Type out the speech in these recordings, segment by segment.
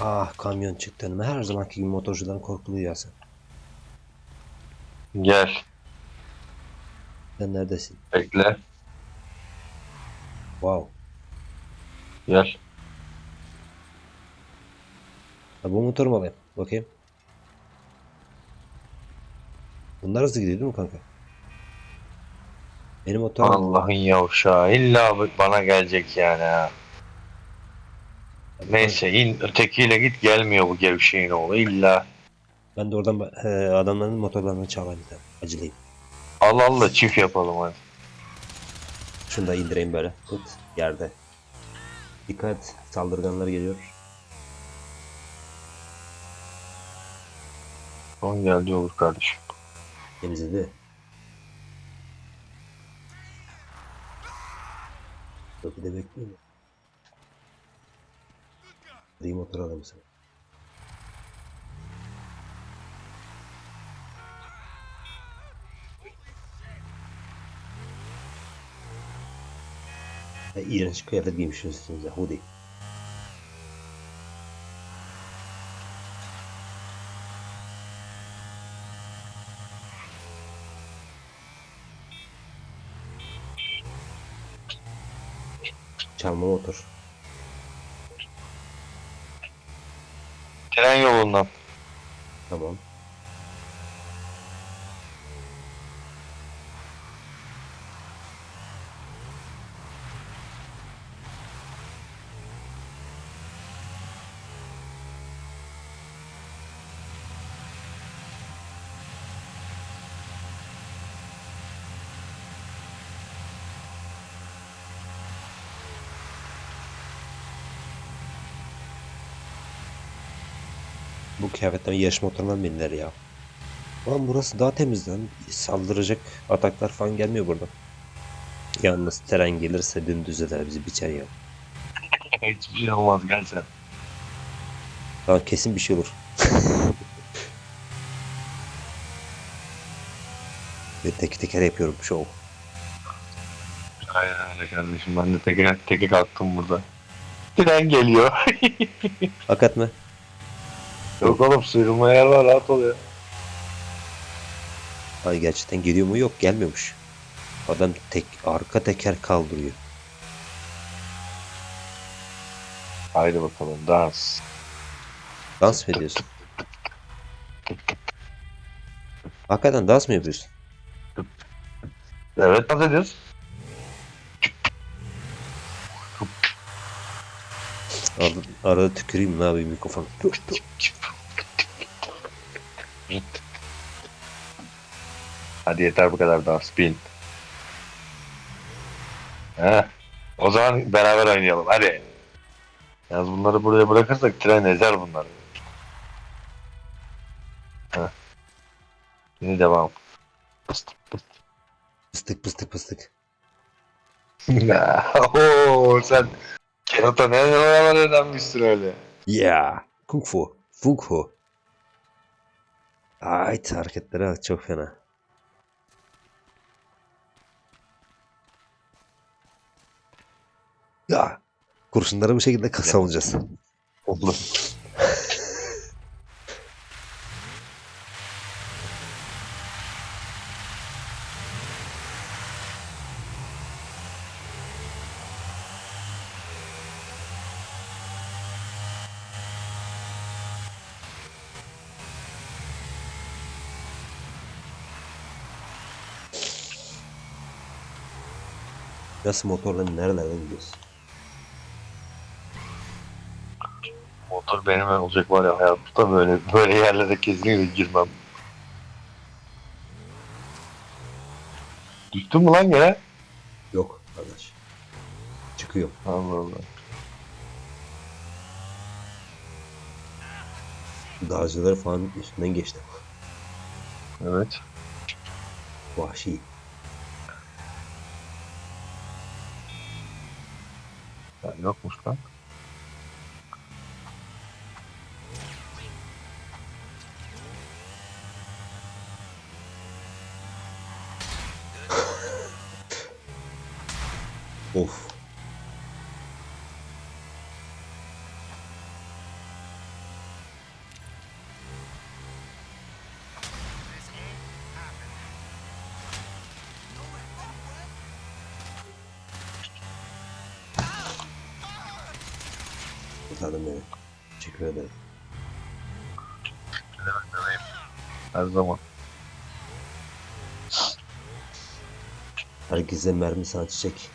Ah kamyon çıktı önüme. Her zamanki gibi motorcuların korkuluğu ya sen. Gel. Sen neredesin? Bekle. Wow. Gel. Ha, bu motoru mu alayım? Bakayım. Bunlar hızlı gidiyor değil mi kanka? Benim motor Allah'ın yavşağı. İlla bana gelecek yani ha. Neyse in ötekiyle git gelmiyor bu gevşeğin oğlu illa. Ben de oradan he, adamların motorlarını çalayım da acılayım. Al al da çift yapalım hadi. Şunu da indireyim böyle. Tut yerde. Dikkat saldırganlar geliyor. Son geldi olur kardeşim. Temizledi. De bekliyor mu? Motor alalım sana. Ya, iğrenç kıyafet giymişsiniz üstünüze. Hoodie. Çalma motor. Tren yolundan. Tamam. Bu kıyafetten yarış motorundan bindiler ya. Lan burası daha temiz lan. Saldıracak ataklar falan gelmiyor burada. Yalnız tren gelirse dümdüz eder bizi biçer ya. Hiçbir şey olmaz sen. Lan kesin bir şey olur. Ve tek teker yapıyorum şov. Aynen öyle kardeşim ben de teke, teke kalktım burada. Tren geliyor. Fakat mı? Yok oğlum sıyrılma yer var rahat ol ya. Ay gerçekten geliyor mu? Yok gelmiyormuş. Adam tek arka teker kaldırıyor. Haydi bakalım dans. Dans mı ediyorsun? Hakikaten dans mı yapıyorsun? Evet dans ediyoruz. Arada, arada tüküreyim ne yapayım mikrofon. Hadi yeter bu kadar dans bin. Heh. O zaman beraber oynayalım hadi. Yalnız bunları buraya bırakırsak tren ezer bunları. Heh. Şimdi devam. Pıst pıst. Pıstık pıstık pıstık. Oo sen kerata ne öğrenmişsin öyle. Yeah. Kung fu. Fung fu. Ay hareketlere bak çok fena. Ya. Kurşunları bu şekilde savunacağız. Oldu. Nasıl motorla nerelerden gidiyorsun? Motor benim olacak var ya hayatta böyle böyle yerlere kesinlikle girmem. Düştün mü lan gene? Yok arkadaş. Çıkıyor. Allah Allah. Dağcıları falan üstünden geçti. Evet. Vahşi. Yokmuş lan. Of. Teşekkür ederim. Her zaman. Herkese mermi sana çiçek.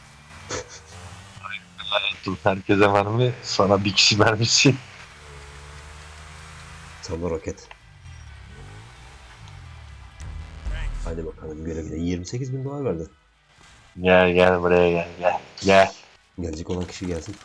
Herkese mermi, sana bir kişi mermisi. Sana roket. Hadi bakalım güle güle. 28 bin dolar verdi. Gel gel buraya gel gel. Gel. Gelecek olan kişi gelsin.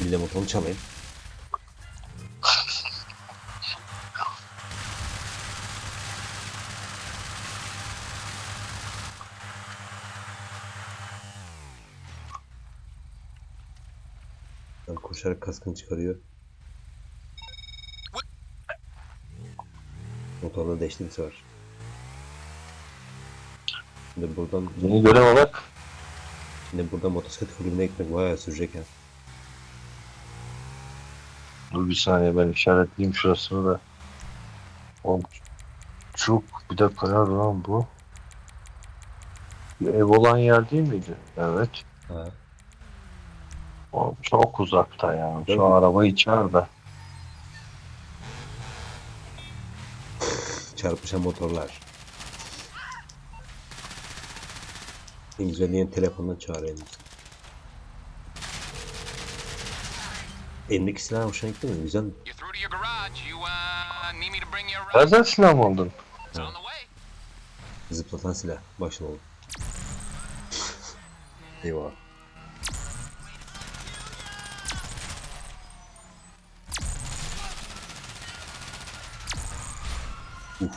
Bir de motoru çalayım. Koşarak kaskını çıkarıyor. Motorla değişti bir sefer. Şimdi buradan, Yeni görev olarak şimdi buradan motosiklet kulübüne gitmek bayağı sürecek ya. Dur bir saniye ben işaretleyeyim şurasını da. Oğlum çok bir dakika nerede lan bu? Bir ev olan yer değil miydi? Evet. Ha. Oğlum çok uzakta ya. Şu mi? araba içeride. Çarpışan motorlar. En güzelliğini telefondan çağırayım. Elimdeki silah hoşuna gitti mi? Güzel. Nereden silah mı aldın? Ha. Zıplatan silah. Başla oldu. Eyvah. Uf.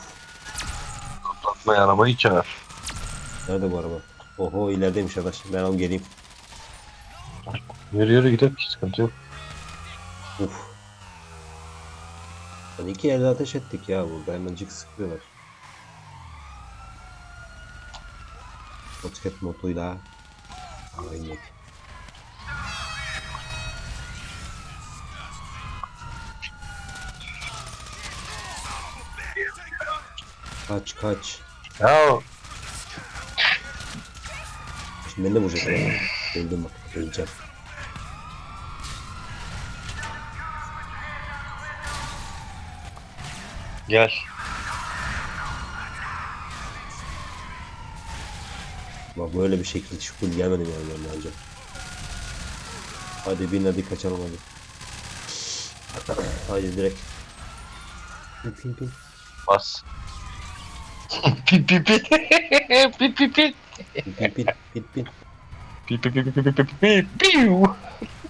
Atma arabayı çağır. Nerede bu araba? Oho ilerideymiş arkadaş. Ben alıp geleyim. Yürü yürü gidelim. Sıkıntı yok. Uf. Hani iki yerde ateş ettik ya burada. Hemencik sıkıyorlar. Motosiklet motuyla. Aynen. Kaç kaç. Ya Şimdi beni de vuracak. Öldüm bak. Öleceğim. Gel. Bak böyle bir şekilde şu kul gelmedim yani ben ancak. Hadi bin hadi kaçalım hadi. hadi direkt. Pin pin pin. Bas. pin pin pin. pin pin pin. Pin pin pin pin. Pin pin pin pin pin pin pin. Piu.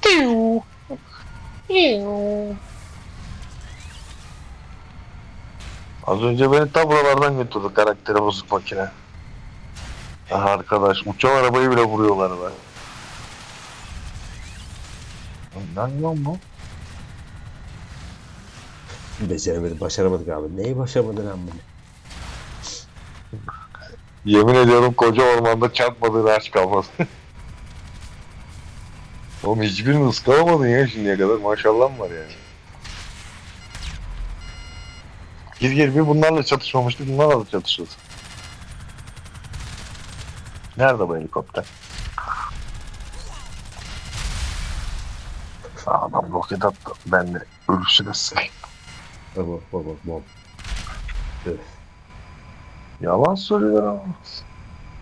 Piu. Piu. Az önce beni tam buralardan götürdü karakteri bozuk makine. Ah arkadaş uçan arabayı bile vuruyorlar be. Lan lan bu? Beceremedik, başaramadık abi. Neyi başaramadın lan bunu? Yemin ediyorum koca ormanda çarpmadığı ağaç kalmadı. Oğlum hiçbirini ıskalamadın ya şimdiye kadar maşallah var yani. Gir gir bir bunlarla çatışmamıştık bunlarla da çatışırız. Nerede bu helikopter? Aa, Adam roket attı. Ben de sıkayım. Baba baba bom. Öf. Yalan söylüyor ama.